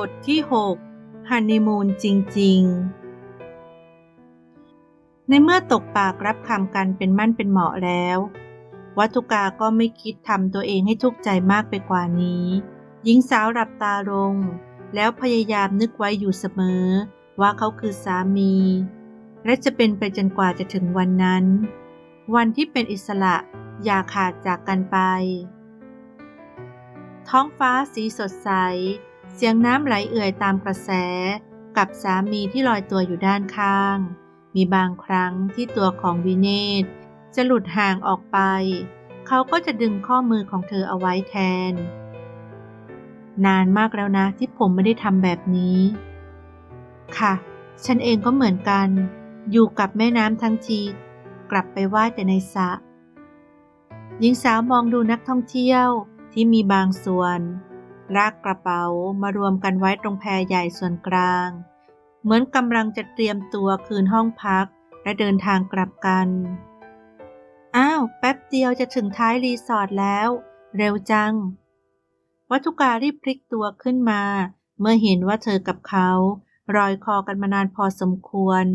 บทที่ 6 ฮันนีมูนจริง ๆ ในเมื่อตกปากรับคำกันเป็นมั่นเป็นเหมาะแล้ว วัตุกาก็ไม่คิดทำตัวเองให้ทุกข์ใจมากไปกว่านี้ หญิงสาวหลับตาลง แล้วพยายามนึกไว้อยู่เสมอ ว่าเขาคือสามี และจะเป็นไปจนกว่าจะถึงวันนั้น วันที่เป็นอิสระอย่าขาดจากกันไปท้องฟ้าสีสดใส สียงน้ำไหลเอื่อยตามกระแส กับสามีที่ลอยตัวอยู่ด้านข้าง มีบางครั้งที่ตัวของวิเนตจะหลุดห่างออกไป เขาก็จะดึงข้อมือของเธอเอาไว้แทน นานมากแล้วนะที่ผมไม่ได้ทำแบบนี้ ค่ะ ฉันเองก็เหมือนกัน อยู่กับแม่น้ำทั้งทีกลับไปว่ายแต่ในสระหญิงสาวมองดูนักท่องเที่ยวที่มีบางส่วน ลากกระเป๋ามารวมกันไว้ตรงแพใหญ่ส่วนกลาง เหมือนกำลังจะเตรียมตัวคืนห้องพักและเดินทางกลับกัน อ้าว แป๊บเดียวจะถึงท้ายรีสอร์ทแล้ว เร็วจัง วัตุการีบพลิกตัวขึ้นมา เมื่อเห็นว่าเธอกับเขารอยคอกันมานานพอสมควร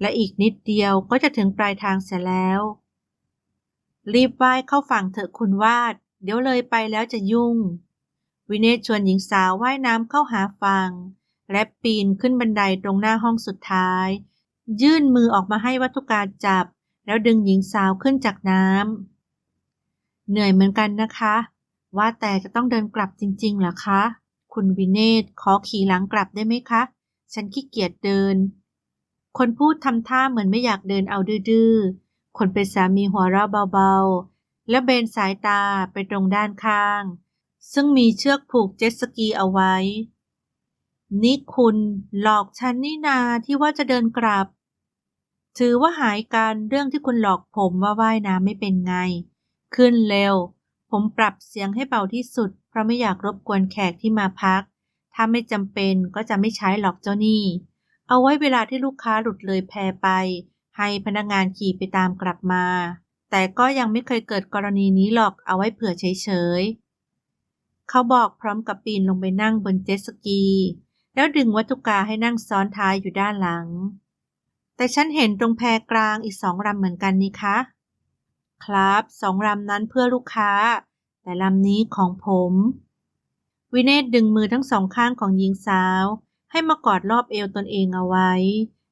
และอีกนิดเดียวก็จะถึงปลายทางเสียแล้ว รีบว่ายเข้าฝั่งเถอะคุณวาด เดี๋ยวเลยไปแล้วจะยุ่ง วินเนศชวนหญิงสาวว่ายน้ำเข้าหาฝั่งและปีนขึ้นบันไดตรงหน้าห้องสุดท้าย ยื่นมือออกมาให้วัตุการจับ แล้วดึงหญิงสาวขึ้นจากน้ำเหนื่อยเหมือนกันนะคะ ว่าแต่จะต้องเดินกลับจริงๆหรอคะ คุณวินเนศขอขี่หลังกลับได้ไหมคะ ฉันขี้เกียจเดิน คนพูดทำท่าเหมือนไม่อยากเดินเอาดื้อๆคนเป็นสามีหัวเราะเบาๆ และเบนสายตาไปตรงด้านข้าง ซึ่งมีเชือกผูกเจ็ตสกีเอาไว้ นี่คุณหลอกฉันนี่นาที่ว่าจะเดินกลับ ถือว่าหายกันเรื่องที่คุณหลอกผมว่าว่ายน้ำไม่เป็นไง ขึ้นเร็ว ผมปรับเสียงให้เบาที่สุด เพราะไม่อยากรบกวนแขกที่มาพัก ถ้าไม่จำเป็นก็จะไม่ใช้หรอกเจ้านี่ เอาไว้เวลาที่ลูกค้าหลุดเลยแพไป ให้พนักงานขี่ไปตามกลับมา แต่ก็ยังไม่เคยเกิดกรณีนี้หรอกเอาไว้เผื่อเฉยๆ เขาบอกพร้อมกับปีนลงไปนั่งบนเจ็ตสกี แล้วดึงวัตถุกาให้นั่งซ้อนท้ายอยู่ด้านหลัง แต่ฉันเห็นตรงแพกลางอีกสองลำเหมือนกันนี่คะ ครับสองลำนั้นเพื่อลูกค้า แต่ลำนี้ของผม วินเนตดึงมือทั้งสองข้างของหญิงสาว ให้มากอดรอบเอวตนเองเอาไว้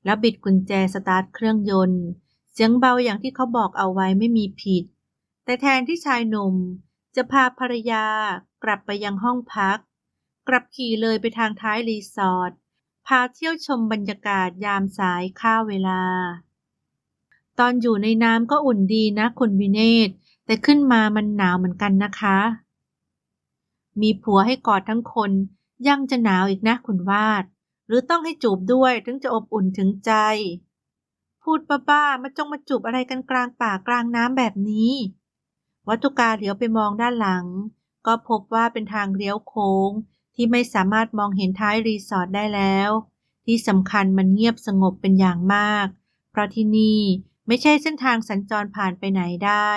แล้วบิดกุญแจสตาร์ทเครื่องยนต์เสียงเบาอย่างที่เขาบอกเอาไว้ไม่มีผิด แต่แทนที่ชายหนุ่มจะพาภรรยา กลับไปยังห้องพัก กลับขี่เลยไปทางท้ายรีสอร์ทพาเที่ยวชมบรรยากาศยามสายข้าเวลา ตอนอยู่ในน้ำก็อุ่นดีนะคุณวิเนตแต่ขึ้นมามันหนาวเหมือนกันนะคะ มีผัวให้กอดทั้งคนยังจะหนาวอีกนะคุณวาด หรือต้องให้จูบด้วยถึงจะอบอุ่นถึงใจ พูดบ้าๆมาจงมาจูบอะไรกันกลางป่ากลางน้ำแบบนี้ วัตุกาเหลียวไปมองด้านหลัง ก็พบว่าเป็นทางเลี้ยวโค้ง ที่ไม่สามารถมองเห็นท้ายรีสอร์ทได้แล้ว ที่สำคัญมันเงียบสงบเป็นอย่างมาก เพราะที่นี่ไม่ใช่เส้นทางสัญจรผ่านไปไหนได้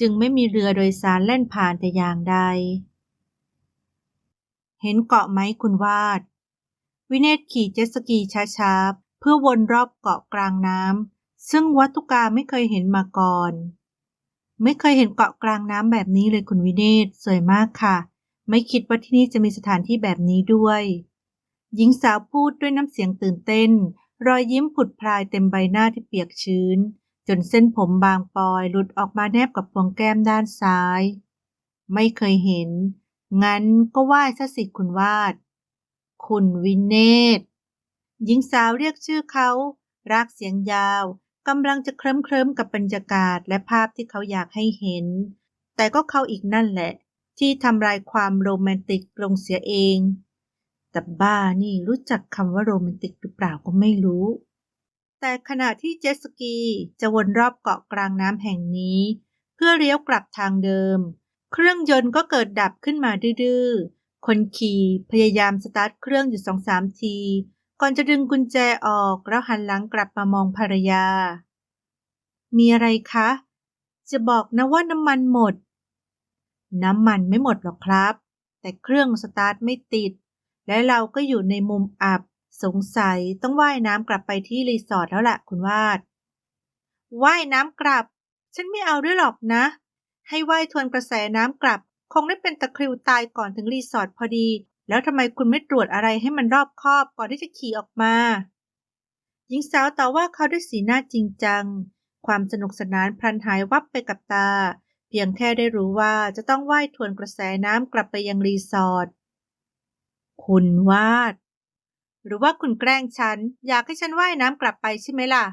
จึงไม่มีเรือโดยสารเล่นผ่านแต่อย่างใด เห็นเกาะไหมคุณวาด วิเนตขี่เจ็ตสกีช้าๆเพื่อวนรอบเกาะกลางน้ำซึ่งวัตุกาไม่เคยเห็นมาก่อน ไม่เคยเห็นเกาะกลางน้ำแบบนี้เลยคุณวิเนตสวยมากค่ะ ไม่คิดว่าที่นี่จะมีสถานที่แบบนี้ด้วย หญิงสาวพูดด้วยน้ำเสียงตื่นเต้น รอยยิ้มผุดพลายเต็มใบหน้าที่เปียกชื้น จนเส้นผมบางปลอยหลุดออกมาแนบกับพวงแก้มด้านซ้าย ไม่เคยเห็น งั้นก็ไหว้ซะสิคุณวาด คุณวินเนตหญิงสาวเรียกชื่อเขารากเสียงยาว กำลังจะเคลิ้มเคลิ้มกับบรรยากาศและภาพที่เขาอยากให้เห็น แต่ก็เขาอีกนั่นแหละ ที่ทำลายความโรแมนติกลงเสียเอง แต่บ้านี่รู้จักคำว่าโรแมนติกหรือเปล่าก็ไม่รู้ แต่ขณะที่เจสกีจะวนรอบเกาะกลางน้ำแห่งนี้ เพื่อเลี้ยวกลับทางเดิม เครื่องยนต์ก็เกิดดับขึ้นมาดื้อคนขี่พยายามสตาร์ทเครื่องอยู่สองสามที ก่อนจะดึงกุญแจออกแล้วหันหลังกลับมามองภรรยา มีอะไรคะ จะบอกนะว่าน้ำมันหมด น้ำมันไม่หมดหรอกครับ แต่เครื่องสตาร์ทไม่ติด และเราก็อยู่ในมุมอับ สงสัยต้องว่ายน้ำกลับไปที่รีสอร์ทแล้วล่ะคุณวาด ว่ายน้ำกลับ ฉันไม่เอาด้วยหรอกนะ ให้ว่ายทวนกระแสน้ำกลับ คงได้เป็นตะคริวตายก่อนถึงรีสอร์ทพอดี แล้วทำไมคุณไม่ตรวจอะไรให้มันรอบคอบก่อนที่จะขี่ออกมา หญิงสาวต่อว่าเขาด้วยสีหน้าจริงจัง ความสนุกสนานพลันหายวับไปกับตา เพียงแค่ได้รู้ว่าจะต้องว่ายทวนกระแสน้ำกลับไปยังรีสอร์ท คุณวาด หรือว่าคุณแกล้งฉัน อยากให้ฉันว่ายน้ำกลับไปใช่ไหมล่ะ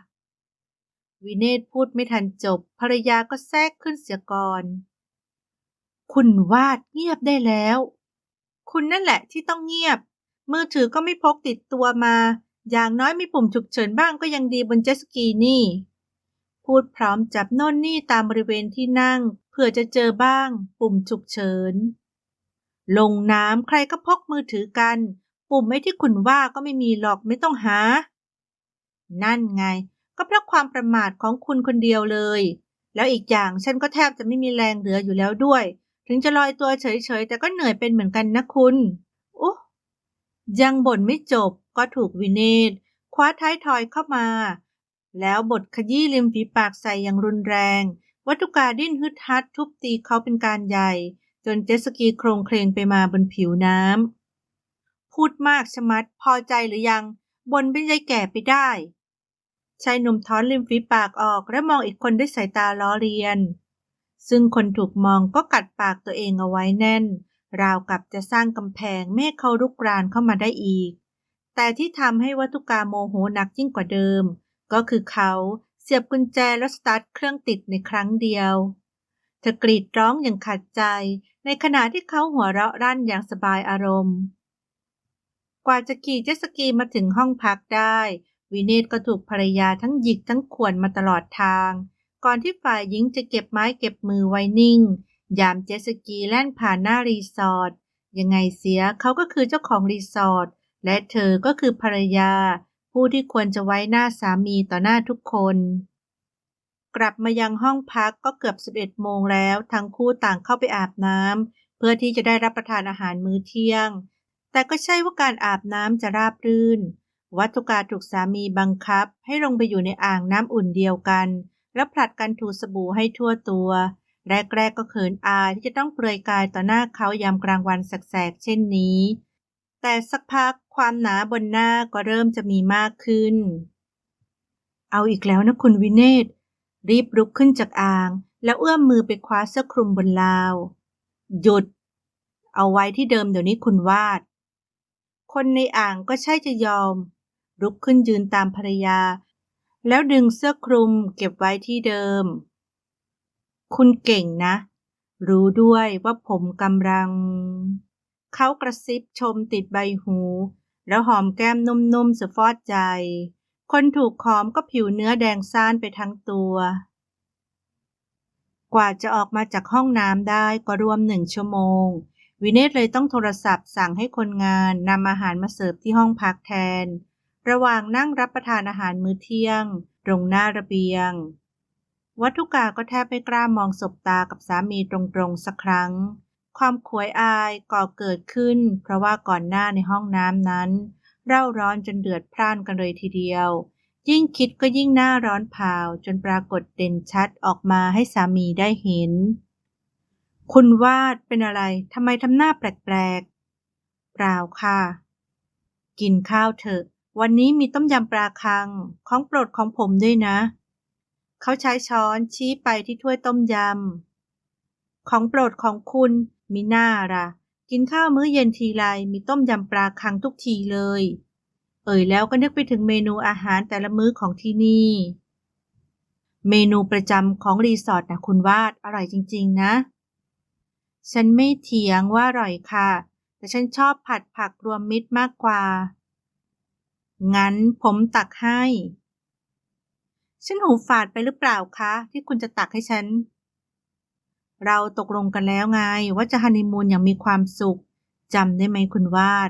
วินเนตพูดไม่ทันจบ ภรรยาก็แทรกขึ้นเสียก่อน คุณวาดเงียบได้แล้ว คุณนั่นแหละที่ต้องเงียบ มือถือก็ไม่พกติดตัวมา อย่างน้อยมีปุ่มฉุกเฉินบ้างก็ยังดีบนเจ็ตสกีนี่ พูดพร้อมจับโน่นนี่ตามบริเวณที่นั่ง เผื่อจะเจอบ้าง ปุ่มฉุกเฉิน ลงน้ำใครก็พกมือถือกัน ปุ่มไม่ที่คุณว่าก็ไม่มีหรอกไม่ต้องหา นั่นไง ก็เพราะความประมาทของคุณคนเดียวเลย แล้วอีกอย่างฉันก็แทบจะไม่มีแรงเหลืออยู่แล้วด้วย ถึงจะลอยตัวเฉยๆ แต่ก็เหนื่อยเป็นเหมือนกันนะคุณอุ๊ยังบ่นไม่จบก็ถูกวินเนตคว้าท้ายทอยเข้ามา แล้วบทขยี้ริมฝีปากใส่อย่างรุนแรง วัตถุกาดิ้นฮึดฮัดทุบตีเขาเป็นการใหญ่ จนเจสกีโครงเคลงไปมาบนผิวน้ำพูดมากชะมัดพอใจหรือยังบนเป็นยายแก่ไปได้ชายหนุ่มถอนริมฝีปากออกและมองอีกคนด้วยสายตาล้อเลียน ซึ่งคนถูกมองก็กัดปากตัวเองเอาไว้แน่น ราวกับจะสร้างกำแพงไม่ให้เขารุกรานเข้ามาได้อีก แต่ที่ทำให้วัตถุกาโมโหหนักยิ่งกว่าเดิม ก็คือเขาเสียบกุญแจแล้วสตาร์ทเครื่องติดในครั้งเดียว เธอกรีดร้องอย่างขัดใจ ในขณะที่เขาหัวเราะรั่นอย่างสบายอารมณ์ กว่าจะขี่เจ็ตสกีมาถึงห้องพักได้ วินเนตก็ถูกภรรยาทั้งหยิกทั้งข่วนมาตลอดทาง ก่อนที่ฝ่ายหญิงจะเก็บไม้เก็บมือไว้นิ่ง ยามเจสกีแล่นผ่านหน้ารีสอร์ทยังไงเสียเขาก็คือเจ้าของรีสอร์ทและเธอก็คือภรรยา ผู้ที่ควรจะไว้หน้าสามีต่อหน้าทุกคน กลับมายังห้องพักก็เกือบ 11 โมงแล้ว ทั้งคู่ต่างเข้าไปอาบน้ำเพื่อที่จะได้รับประทานอาหารมื้อเที่ยง แต่ก็ใช่ว่าการอาบน้ำจะราบรื่น วัตถุกาถูกสามีบังคับ ให้ลงไปอยู่ในอ่างน้ำอุ่นเดียวกัน แล้วผลัดกันถูสบู่ให้ทั่วตัว แรกๆก็เขินอายที่จะต้องเปลือยกายต่อหน้าเขายามกลางวันแสกๆเช่นนี้ แต่สักพักความหนาบนหน้าก็เริ่มจะมีมากขึ้น เอาอีกแล้วนะคุณวินเนตรีบลุกขึ้นจากอ่าง แล้วเอื้อมมือไปคว้าเสื้อคลุมบนราว หยุด เอาไว้ที่เดิมเดี๋ยวนี้คุณวาด คนในอ่างก็ใช่จะยอมลุกขึ้นยืนตามภรรยา แล้วดึงเสื้อคลุมเก็บไว้ที่เดิม คุณเก่งนะ รู้ด้วยว่าผมกำลัง เขากระซิบชมติดใบหู แล้วหอมแก้มนุ่มๆสะฟอดใจ คนถูกหอมก็ผิวเนื้อแดงซ่านไปทั้งตัว กว่าจะออกมาจากห้องน้ำได้ก็รวมหนึ่งชั่วโมง วินเนตเลยต้องโทรศัพท์สั่งให้คนงานนำอาหารมาเสิร์ฟที่ห้องพักแทน ระหว่างนั่งรับประทานอาหารมื้อเที่ยง ตรงหน้าระเบียง วัตถุกาก็แทบไม่กล้ามองสบตากับสามีตรงๆสักครั้ง ความขวยอายก่อเกิดขึ้น เพราะว่าก่อนหน้าในห้องน้ำนั้น เร่าร้อนจนเดือดพร่านกันเลยทีเดียว ยิ่งคิดก็ยิ่งหน้าร้อนเผาจนปรากฏเด่นชัดออกมาให้สามีได้เห็น คุณวาดเป็นอะไรทำไมทำหน้าแปลกๆเปล่าค่ะ กินข้าวเถอะ วันนี้มีต้มยำปลาคัง ของโปรดของผมด้วยนะ เขาใช้ช้อนชี้ไปที่ถ้วยต้มยำ ของโปรดของคุณมีหน้าละกินข้าวมื้อเย็นทีไรมีต้มยำปลาคังทุกทีเลย เอ่ยแล้วก็นึกไปถึงเมนูอาหารแต่ละมื้อของที่นี่ เมนูประจำของรีสอร์ทนะคุณวาดอร่อยจริง ๆ นะ ฉันไม่เถียงว่าอร่อยค่ะ แต่ฉันชอบผัดผักรวมมิตรมากกว่า งั้นผมตักให้ ฉันหูฝาดไปหรือเปล่าคะ ที่คุณจะตักให้ฉัน เราตกลงกันแล้วไง ว่าจะฮันนีมูนอย่างมีความสุขจำได้ไหมคุณวาด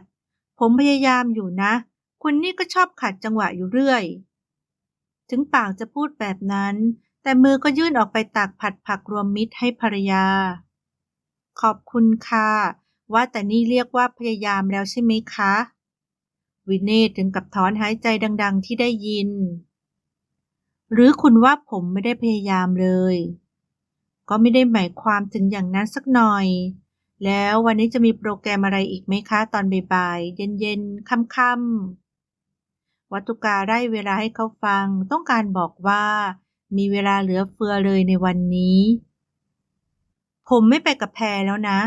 ผมพยายามอยู่นะ คุณนี่ก็ชอบขัดจังหวะอยู่เรื่อย ถึงปากจะพูดแบบนั้น แต่มือก็ยื่นออกไปตักผัดผักรวมมิตรให้ภรรยา ขอบคุณค่ะ ว่าแต่นี่เรียกว่าพยายามแล้วใช่ไหมคะ วินเนตถึงกับถอนหายใจดัง ๆ ที่ได้ยิน หรือคุณว่าผมไม่ได้พยายามเลย ก็ไม่ได้หมายความถึงอย่างนั้นสักหน่อย แล้ววันนี้จะมีโปรแกรมอะไรอีกไหมคะ ตอนบ่ายๆเย็นๆค่ำๆวัตุกาได้เวลาให้เขาฟัง ต้องการบอกว่ามีเวลาเหลือเฟือเลยในวันนี้ ผมไม่ไปกับแพรแล้วนะ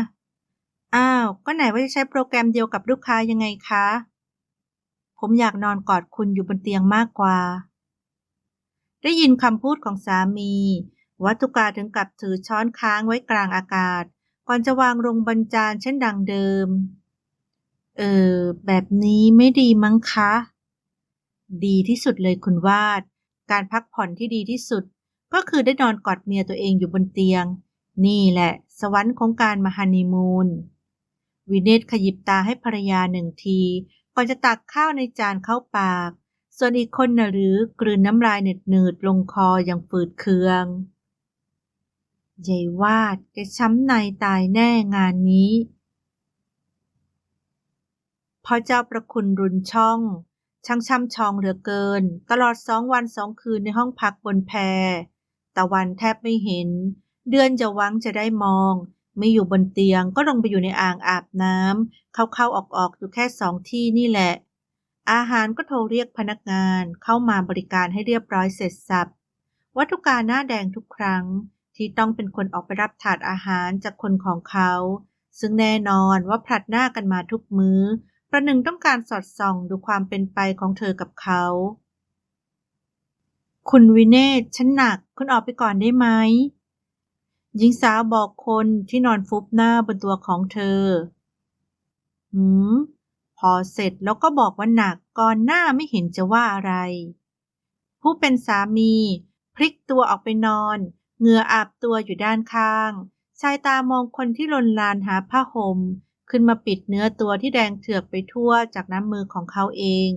อ้าว ก็ไหนว่าจะใช้โปรแกรมเดียวกับลูกค้ายังไงคะ ผมอยากนอนกอดคุณอยู่บนเตียงมากกว่า ได้ยินคำพูดของสามี วัตุกาถึงกับถือช้อนค้างไว้กลางอากาศ ก่อนจะวางลงบนจานเช่นดังเดิม เออ แบบนี้ไม่ดีมั้งคะ ดีที่สุดเลยคุณวาด การพักผ่อนที่ดีที่สุด ก็คือได้นอนกอดเมียตัวเองอยู่บนเตียง นี่แหละ สวรรค์ของการมาฮันนีมูนวินเนตขยิบตาให้ภรรยาหนึ่งที ก่อนจะตักข้าวในจานเข้าปาก ส่วนอีกคนน่ะหรือกลืนน้ำลายเหนืดๆลงคออย่างฝืดเคืองยายวาดแกช้ำในตายแน่งานนี้พ่อเจ้าประคุณรุนช่อง ช่างช่ำชองเหลือเกิน ตลอดสองวันสองคืนในห้องพักบนแพตะวันแทบไม่เห็น เดือนจะหวังจะได้มอง ไม่อยู่บนเตียงก็ลงไปอยู่ในอ่างอาบน้ำเข้าๆออกๆอยู่แค่สองที่นี่แหละ อาหารก็โทรเรียกพนักงานเข้ามาบริการให้เรียบร้อยเสร็จสับวัตถุการหน้าแดงทุกครั้ง ที่ต้องเป็นคนออกไปรับถาดอาหารจากคนของเขา ซึ่งแน่นอนว่าผลัดหน้ากันมาทุกมือ้อ ประหนึ่งต้องการสอดส่องดูความเป็นไปของเธอกับเขา คุณวินเนตฉันหนัก คุณออกไปก่อนได้ไหม หญิงสาวบอกคนที่นอนฟุบหน้าบนตัวของเธอ หืม พอเสร็จแล้วก็บอกว่าหนักก่อนหน้าไม่เห็นจะว่าอะไร ผู้เป็นสามี พลิกตัวออกไปนอน เหงื่ออาบตัวอยู่ด้านข้าง ชายตามองคนที่ลนลานหาผ้าห่มขึ้นมาปิดเนื้อตัวที่แดงเถือกไปทั่วจากน้ำมือของเขาเอง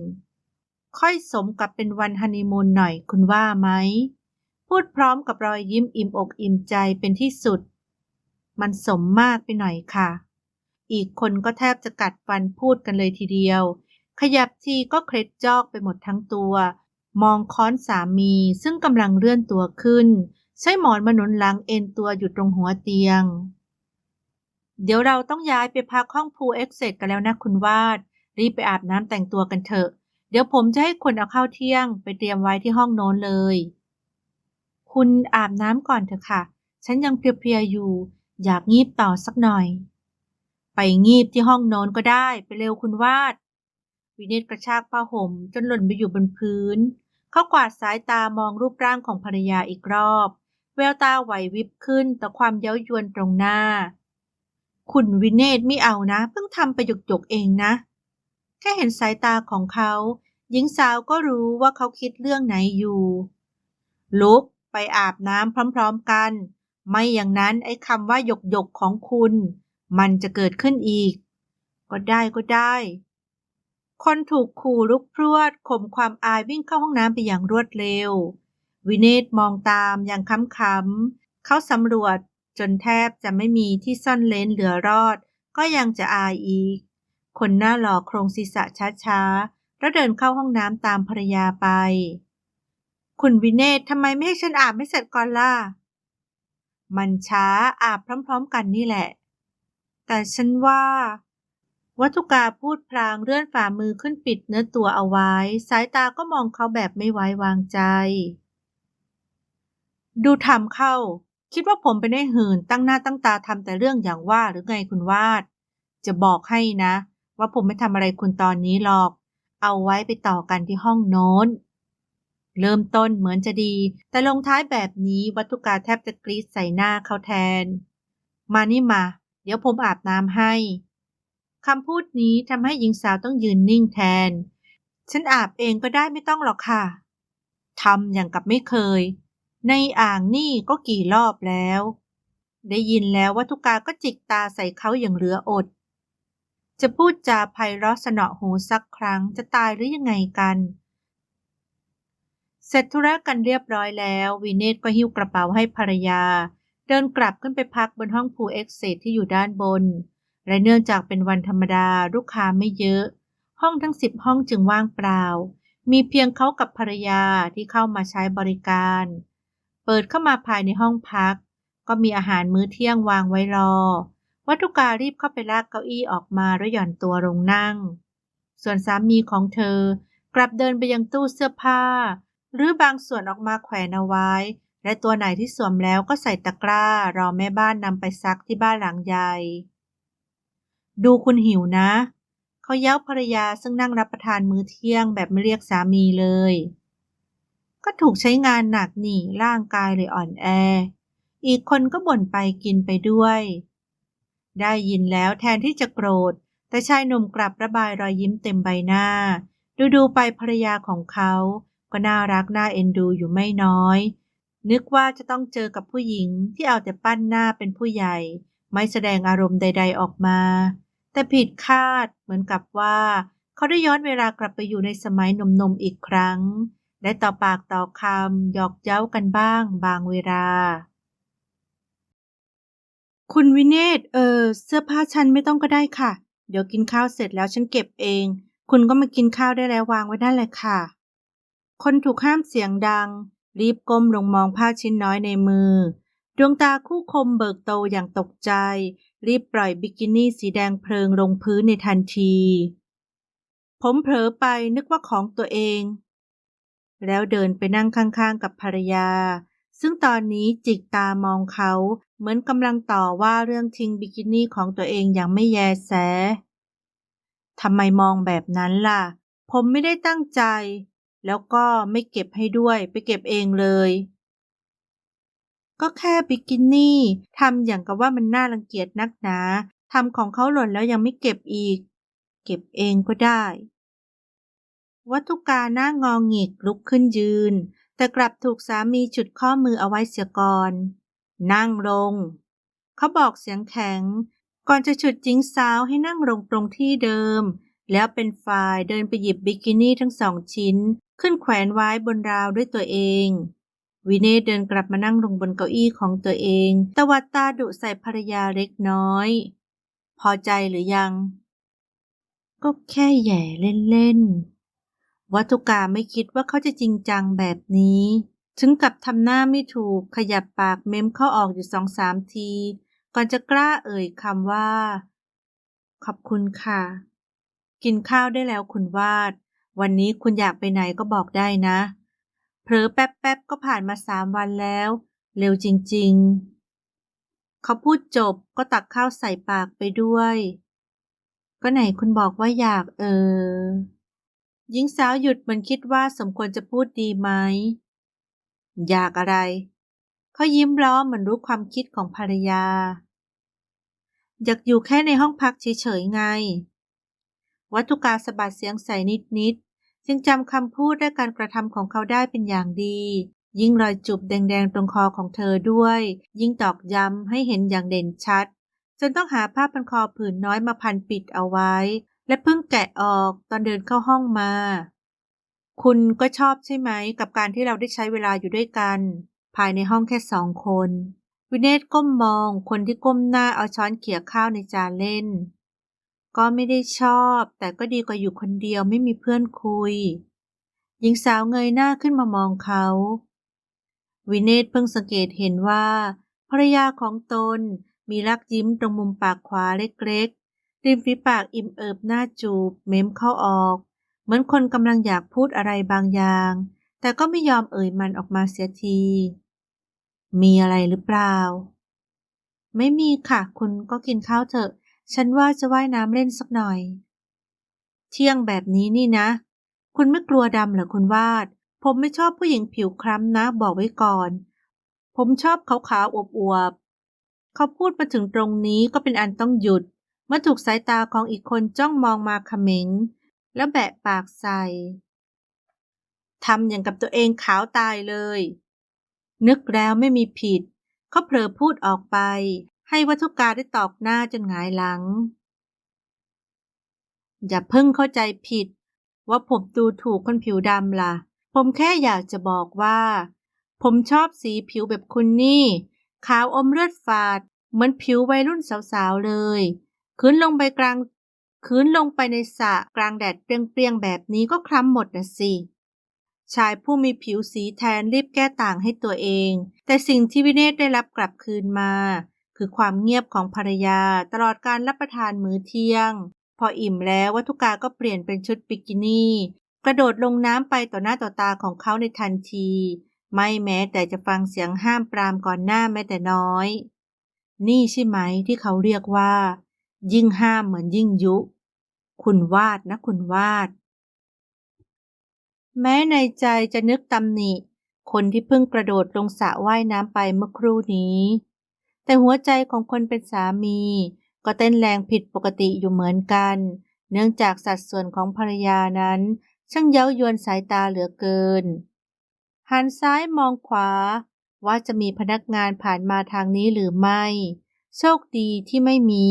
ค่อยสมกับเป็นวันฮันนีมูนหน่อยคุณว่าไหม พูดพร้อมกับรอยยิ้มอิ่มอกอิ่มใจเป็นที่สุด มันสมมากไปหน่อยค่ะ อีกคนก็แทบจะกัดฟันพูดกันเลยทีเดียว ขยับทีก็เคล็ดจอกไปหมดทั้งตัว มองค้อนสามีซึ่งกำลังเลื่อนตัวขึ้น ใช้หมอนมาหนุนหลังเอ็นตัวอยู่ตรงหัวเตียง เดี๋ยวเราต้องย้ายไปพักห้องพูเอ็กเซกันแล้วนะคุณวาด รีบไปอาบน้ำแต่งตัวกันเถอะ เดี๋ยวผมจะให้คนเอาข้าวเที่ยง ไปเตรียมไว้ที่ห้องโน้นเลย คุณอาบน้ำก่อนเถอะค่ะ ฉันยังเพลียๆอยู่ อยากงีบต่อสักหน่อย ไปงีบที่ห้องโน้นก็ได้ไปเร็วคุณวาด วินเนตกระชากผ้าห่มจนหล่นไปอยู่บนพื้น เขากวาดสายตามองรูปร่างของภรรยาอีกรอบ แววตาไหววิบขึ้นต่อความเย้ายวนตรงหน้า คุณวินเนตไม่เอานะ เพิ่งทำไปหยกๆเองนะ แค่เห็นสายตาของเขาหญิงสาวก็รู้ว่าเขาคิดเรื่องไหนอยู่ ลุก ไปอาบน้ำพร้อมๆกัน ไม่อย่างนั้นไอ้คำว่าหยกๆของคุณ มันจะเกิดขึ้นอีก ก็ได้ก็ได้ คนถูกขู่ลุกพรวดข่มความอายวิ่งเข้าห้องน้ำไปอย่างรวดเร็ว วินเนตมองตามอย่างค้ำๆเขาสำรวจจนแทบจะไม่มีที่ซ่อนเลนเหลือรอด ก็ยังจะอายอีก คนหน้าหล่อโครงศีรษะช้าๆ แล้วเดินเข้าห้องน้ำตามภรรยาไป คุณวินเนตทำไมไม่ให้ฉันอาบไม่เสร็จก่อนล่ะ มันช้าอาบพร้อมๆกันนี่แหละ แต่ฉันว่า วัตุกาพูดพลางเลื่อนฝ่ามือขึ้นปิดเนื้อตัวเอาไว้ สายตาก็มองเขาแบบไม่ไว้วางใจ ดูทำเข้า คิดว่าผมเป็นไอ้หืนตั้งหน้าตั้งตาทำแต่เรื่องอย่างว่าหรือไงคุณวาด จะบอกให้นะ ว่าผมไม่ทำอะไรคุณตอนนี้หรอก เอาไว้ไปต่อกันที่ห้องโน้น เริ่มต้นเหมือนจะดี แต่ลงท้ายแบบนี้วัตุกาแทบจะกรีดใส่หน้าเขาแทน มานี่มา เดี๋ยวผมอาบน้ำให้คำพูดนี้ทำให้หญิงสาวต้องยืนนิ่งแทน ฉันอาบเองก็ได้ไม่ต้องหรอกค่ะทำอย่างกับไม่เคย ในอ่างนี่ก็กี่รอบแล้ว ได้ยินแล้ววัตุกาก็จิกตาใส่เขาอย่างเหลืออด จะพูดจาไพเราะสนอหูสักครั้งจะตายหรือยังไงกัน เสร็จธุระกันเรียบร้อยแล้ว วีเนตก็หิ้วกระเป๋าให้ภรรยา เดินกลับขึ้นไปพักบนห้องพูเอ็กเซที่อยู่ด้านบน และเนื่องจากเป็นวันธรรมดาลูกค้าไม่เยอะ ห้องทั้งสิบห้องจึงว่างเปล่า มีเพียงเขากับภรรยาที่เข้ามาใช้บริการ เปิดเข้ามาภายในห้องพัก ก็มีอาหารมื้อเที่ยงวางไว้รอ วัตถุการีบเข้าไปลากเก้าอี้ออกมาแล้วหย่อนตัวลงนั่ง ส่วนสามีของเธอกลับเดินไปยังตู้เสื้อผ้า หรือบางส่วนออกมาแขวนเอาไว้ และตัวไหนที่สวมแล้วก็ใส่ตะกร้ารอแม่บ้านนำไปซักที่บ้านหลังใหญ่ดูคุณหิวนะ เขาเย้าภรรยาซึ่งนั่งรับประทานมื้อเที่ยงแบบไม่เรียกสามีเลย ก็ถูกใช้งานหนักหนี่ร่างกายเลยอ่อนแอ อีกคนก็บ่นไปกินไปด้วย ได้ยินแล้วแทนที่จะโกรธ แต่ชายหนุ่มกลับระบายรอยยิ้มเต็มใบหน้า ดูดูๆไปภรรยาของเขา ก็น่ารักน่าเอ็นดูอยู่ไม่น้อย นึกว่าจะต้องเจอกับผู้หญิงที่เอาแต่ปั้นหน้าเป็นผู้ใหญ่ ไม่แสดงอารมณ์ใด ๆออกมา แต่ผิดคาดเหมือนกับว่า เขาได้ย้อนเวลากลับไปอยู่ในสมัยหนุ่มๆอีกครั้งได้ต่อปากต่อคำหยอกเย้ากันบ้าง บางเวลา คุณวิเนตเออ เสื้อผ้าฉันไม่ต้องก็ได้ค่ะ เดี๋ยวกินข้าวเสร็จแล้วฉันเก็บเอง คุณก็มากินข้าวได้แล้ววางไว้นั่นแหละค่ะ คนถูกห้ามเสียงดัง รีบก้มลงมองผ้าชิ้นน้อยในมือ ดวงตาคู่คมเบิกโตอย่างตกใจ รีบปล่อยบิกินี่สีแดงเพลิงลงพื้นในทันที ผมเผลอไปนึกว่าของตัวเอง แล้วเดินไปนั่งข้างๆกับภรรยา ซึ่งตอนนี้จิกตามองเขาเหมือนกำลังต่อว่าเรื่องทิ้งบิกินี่ของตัวเองอย่างไม่แยแสทำไมมองแบบนั้นล่ะ ผมไม่ได้ตั้งใจ แล้วก็ไม่เก็บให้ด้วยไปเก็บเองเลย ก็แค่บิกินี่ทำอย่างกับว่ามันน่ารังเกียจนักหนาทำของเขาหล่นแล้วยังไม่เก็บอีก เก็บเองก็ได้ วัตถุกาหน้างองหงิกลุกขึ้นยืน แต่กลับถูกสามีฉุดข้อมือเอาไว้เสียก่อน นั่งลง เขาบอกเสียงแข็ง ก่อนจะฉุดหญิงสาวให้นั่งลงตรงที่เดิม แล้วเป็นฝ่ายเดินไปหยิบบิกินี่ทั้งสองชิ้น ขึ้นแขวนไว้บนราวด้วยตัวเองวินเนตเดินกลับมานั่งลงบนเก้าอี้ของตัวเอง ตวัดตาดุใส่ภรรยาเล็กน้อย พอใจหรือยัง ก็แค่แย่เล่นๆ วัตุกาไม่คิดว่าเขาจะจริงจังแบบนี้ ถึงกับทำหน้าไม่ถูกขยับปากเม้มเข้าออกอยู่สองสามที ก่อนจะกล้าเอ่ยคำว่า ขอบคุณค่ะ กินข้าวได้แล้วคุณวาด วันนี้คุณอยากไปไหนก็บอกได้นะ เผลอแป๊บๆก็ผ่านมาสามวันแล้ว เร็วจริงๆ เขาพูดจบก็ตักข้าวใส่ปากไปด้วย ก็ไหนคุณบอกว่าอยากเออหญิงสาวหยุดเหมือนคิดว่าสมควรจะพูดดีไหม อยากอะไร เขายิ้มล้อเหมือนรู้ความคิดของภรรยา อยากอยู่แค่ในห้องพักเฉยๆไง วัตถุกาสะบัดเสียงใส่นิดๆ จึงจำคำพูดและการกระทำของเขาได้เป็นอย่างดี ยิ่งรอยจูบแดงๆ ตรงคอของเธอด้วย ยิ่งตอกย้ำให้เห็นอย่างเด่นชัด จนต้องหาผ้าพันคอผืนน้อยมาพันปิดเอาไว้ และเพิ่งแกะออกตอนเดินเข้าห้องมา คุณก็ชอบใช่ไหม กับการที่เราได้ใช้เวลาอยู่ด้วยกัน ภายในห้องแค่สองคน วินเนตก้มมองคนที่ก้มหน้าเอาช้อนเขี่ยข้าวในจานเล่น ก็ไม่ได้ชอบ แต่ก็ดีกว่าอยู่คนเดียวไม่มีเพื่อนคุย หญิงสาวเงยหน้าขึ้นมามองเขา วินเนตเพิ่งสังเกตเห็นว่า ภรรยาของตนมีรักยิ้มตรงมุมปากขวาเล็กๆ ริมฝีปากอิ่มเอิบหน้าจูบ เม้มเข้าออก เหมือนคนกำลังอยากพูดอะไรบางอย่าง แต่ก็ไม่ยอมเอ่ยมันออกมาเสียที มีอะไรหรือเปล่า ไม่มีค่ะ คุณก็กินข้าวเถอะ ฉันว่าจะว่ายน้ำเล่นสักหน่อย เที่ยงแบบนี้นี่นะ คุณไม่กลัวดำเหรอคุณวาด ผมไม่ชอบผู้หญิงผิวคล้ำนะ บอกไว้ก่อน ผมชอบขาวๆอวบๆเขาพูดมาถึงตรงนี้ก็เป็นอันต้องหยุด เมื่อถูกสายตาของอีกคนจ้องมองมาเขม็ง แล้วแบะปากใส่ทำอย่างกับตัวเองขาวตายเลย นึกแล้วไม่มีผิดเขาเผลอพูดออกไป ให้วัตถุกาได้ตอกหน้าจนหงายหลัง อย่าเพิ่งเข้าใจผิด ว่าผมดูถูกคนผิวดำล่ะ ผมแค่อยากจะบอกว่า ผมชอบสีผิวแบบคุณนี่ ขาวอมเลือดฝาด เหมือนผิววัยรุ่นสาวๆเลยคืนลงไปกลางคืนลงไปในสระกลางแดดเปรี้ยงๆแบบนี้ก็คล้ำหมดนะสิชายผู้มีผิวสีแทนรีบแก้ต่างให้ตัวเอง แต่สิ่งที่วิเนตได้รับกลับคืนมา คือความเงียบของภรรยาตลอดการรับประทานมื้อเที่ยง พออิ่มแล้ววัตุกาก็เปลี่ยนเป็นชุดบิกินี่ กระโดดลงน้ำไปต่อหน้าต่อตาของเขาในทันที ไม่แม้แต่จะฟังเสียงห้ามปรามก่อนหน้าแม้แต่น้อย นี่ใช่ไหมที่เขาเรียกว่า ยิ่งห้ามเหมือนยิ่งยุ คุณวาดนะคุณวาด แม้ในใจจะนึกตำหนิคนที่เพิ่งกระโดดลงสระว่ายน้ำไปเมื่อครู่นี้ แต่หัวใจของคนเป็นสามี ก็เต้นแรงผิดปกติอยู่เหมือนกัน เนื่องจากสัดส่วนของภรรยานั้นช่างเย้ายวนสายตาเหลือเกิน หันซ้ายมองขวา ว่าจะมีพนักงานผ่านมาทางนี้หรือไม่ โชคดีที่ไม่มี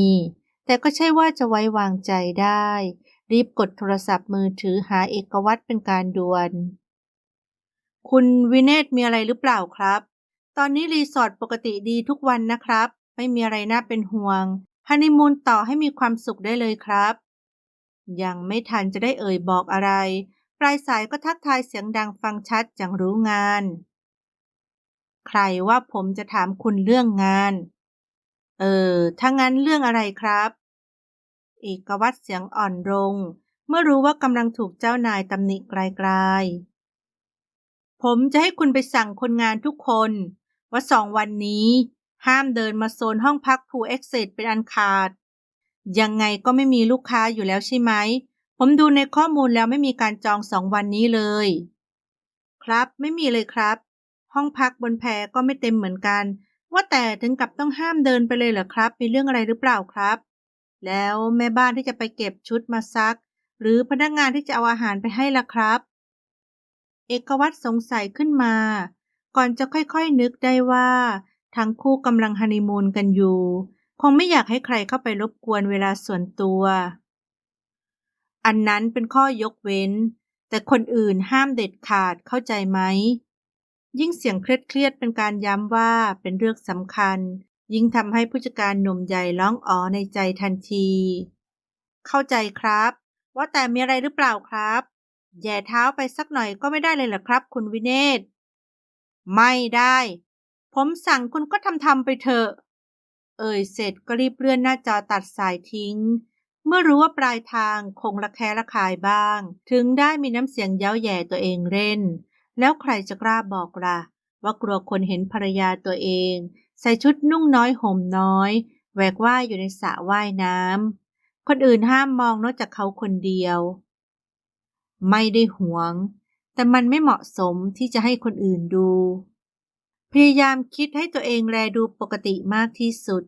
แต่ก็ใช่ว่าจะไว้วางใจได้ รีบกดโทรศัพท์มือถือหาเอกวัตรเป็นการด่วน คุณวินเนตมีอะไรหรือเปล่าครับ ตอนนี้รีสอร์ทปกติดีทุกวันนะครับ ไม่มีอะไรน่าเป็นห่วงฮันนีมูนต่อให้มีความสุขได้เลยครับ ยังไม่ทันจะได้เอ่ยบอกอะไร ปลายสายก็ทักทายเสียงดังฟังชัดอย่างรู้งาน ใครว่าผมจะถามคุณเรื่องงาน เออ ถ้างั้นเรื่องอะไรครับเอกวัตรเสียงอ่อนลง เมื่อรู้ว่ากำลังถูกเจ้านายตำหนิไกลๆผมจะให้คุณไปสั่งคนงานทุกคน ว่าสองวันนี้ห้ามเดินมาโซนห้องพักพูเอ็กเซตเป็นอันขาด ยังไงก็ไม่มีลูกค้าอยู่แล้วใช่ไหม ผมดูในข้อมูลแล้วไม่มีการจองสองวันนี้เลย ครับไม่มีเลยครับ ห้องพักบนแพก็ไม่เต็มเหมือนกัน ว่าแต่ถึงกับต้องห้ามเดินไปเลยเหรอครับ มีเรื่องอะไรหรือเปล่าครับ แล้วแม่บ้านที่จะไปเก็บชุดมาซัก หรือพนักงานที่จะเอาอาหารไปให้ล่ะครับ เอกวัตรสงสัยขึ้นมา ก่อนจะค่อยๆนึกได้ว่าทั้งคู่กำลังฮันนีมูนกันอยู่ คงไม่อยากให้ใครเข้าไปรบกวนเวลาส่วนตัว อันนั้นเป็นข้อยกเว้น แต่คนอื่นห้ามเด็ดขาดเข้าใจไหม ยิ่งเสียงเครียดๆเป็นการย้ำว่าเป็นเรื่องสำคัญ ยิ่งทำให้ผู้จัดการหนุ่มใหญ่ร้องอ๋อในใจทันที เข้าใจครับ ว่าแต่มีอะไรหรือเปล่าครับ แย่เท้าไปสักหน่อยก็ไม่ได้เลยเหรอครับ คุณวิเนศ ไม่ได้ ผมสั่งคุณก็ทำทำไปเถอะ เอ่ยเสร็จก็รีบเลื่อนหน้าจอตัดสายทิ้ง เมื่อรู้ว่าปลายทางคงระแคะระคายบ้าง ถึงได้มีน้ำเสียงเย้าแย่ตัวเองเล่น แล้วใครจะกล้าบอกล่ะ ว่ากลัวคนเห็นภรรยาตัวเอง ใส่ชุดนุ่งน้อยห่มน้อยแหวกว่ายอยู่ในสระว่ายน้ำคนอื่นห้ามมองนอกจากเขาคนเดียว ไม่ได้หวง แต่มันไม่เหมาะสมที่จะให้คนอื่นดู พยายามคิดให้ตัวเองแลดูปกติมากที่สุด